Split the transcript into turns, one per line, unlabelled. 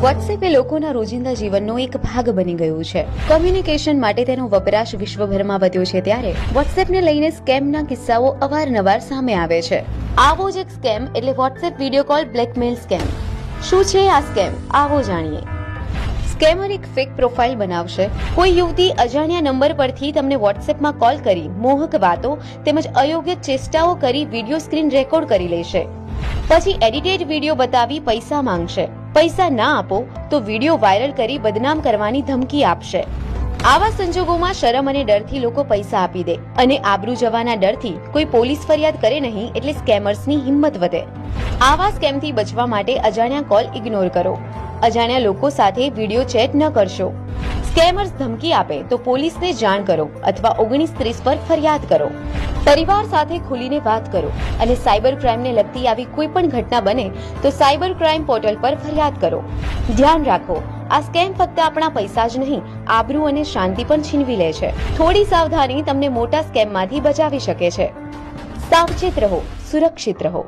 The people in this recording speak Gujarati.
વોટ્સએપ એ લોકોના રોજિંદા જીવનનો એક ભાગ બની ગયું છે. કોમ્યુનિકેશન માટે તેનો વપરાશ વિશ્વભરમાં વધ્યો છે ત્યારે વોટ્સએપને લઈને સ્કેમના કિસ્સાઓ અવારનવાર સામે આવે છે. આવો જ એક સ્કેમ એટલે WhatsApp video call blackmail scam. શું છે આ સ્કેમ? આવો જાણીએ. સ્કેમર એક ફેક પ્રોફાઇલ બનાવશે. કોઈ યુવતી અજાણ્યા નંબર પરથી તમને વોટ્સએપમાં કોલ કરી મોહક વાતો તેમજ અયોગ્ય ચેષ્ટાઓ કરી વીડિયો સ્ક્રીન રેકોર્ડ કરી લેશે. પછી એડિટેડ વીડિયો બતાવી પૈસા માંગશે. પૈસા ના આપો તો વીડિયો વાયરલ કરી બદનામ કરવાની ધમકી આપશે. આવા સંજોગોમાં શરમ અને ડરથી લોકો પૈસા આપી દે અને આબરૂ જવાના ડરથી કોઈ પોલીસ ફરિયાદ કરે નહીં એટલે સ્કેમર્સની હિંમત વધે. આવા સ્કેમથી બચવા માટે અજાણ્યા કોલ ઇગ્નોર કરો. અજાણ્યા લોકો સાથે વીડિયો ચેટ ન કરશો. સ્કેમર્સ ધમકી આપે તો પોલીસને જાણ કરો અથવા ઓગણીસ ત્રીસ પર ફરિયાદ કરો. પરિવાર સાથે ખુલીને વાત કરો અને સાયબર ક્રાઇમને લગતી આવી કોઈ પણ ઘટના બને તો સાયબર ક્રાઇમ પોર્ટલ પર ફરિયાદ કરો. ધ્યાન રાખો, આ સ્કેમ ફક્ત આપણા પૈસા જ નહીં, આબરૂ અને શાંતિ પણ છીનવી લે છે. થોડી સાવધાની તમને મોટા સ્કેમમાંથી બચાવી શકે છે. સાવચેત રહો, સુરક્ષિત રહો.